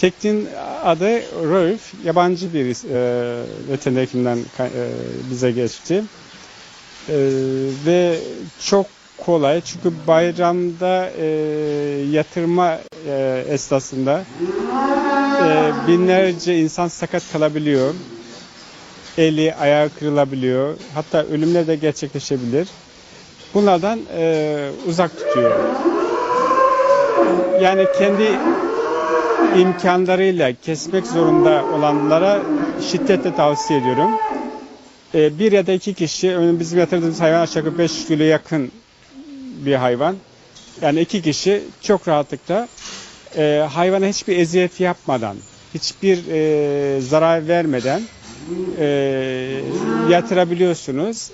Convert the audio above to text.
Tekniğin adı Rauf, yabancı bir e, veterinerkinden e, bize geçti. E, ve çok kolay çünkü bayramda e, yatırma e, esnasında e, binlerce insan sakat kalabiliyor. Eli, ayağı kırılabiliyor. Hatta ölümler de gerçekleşebilir. Bunlardan e, uzak tutuyor. Yani kendi imkanlarıyla kesmek zorunda olanlara şiddetle tavsiye ediyorum. Ee, bir ya da iki kişi, bizim yatırdığımız hayvan aşağı yukarı 5 kilo yakın bir hayvan. Yani iki kişi çok rahatlıkla e, hayvana hiçbir eziyet yapmadan, hiçbir e, zarar vermeden e, yatırabiliyorsunuz.